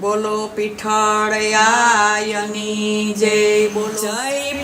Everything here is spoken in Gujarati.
બોલો પીઠળયાયની જય બોલો. જય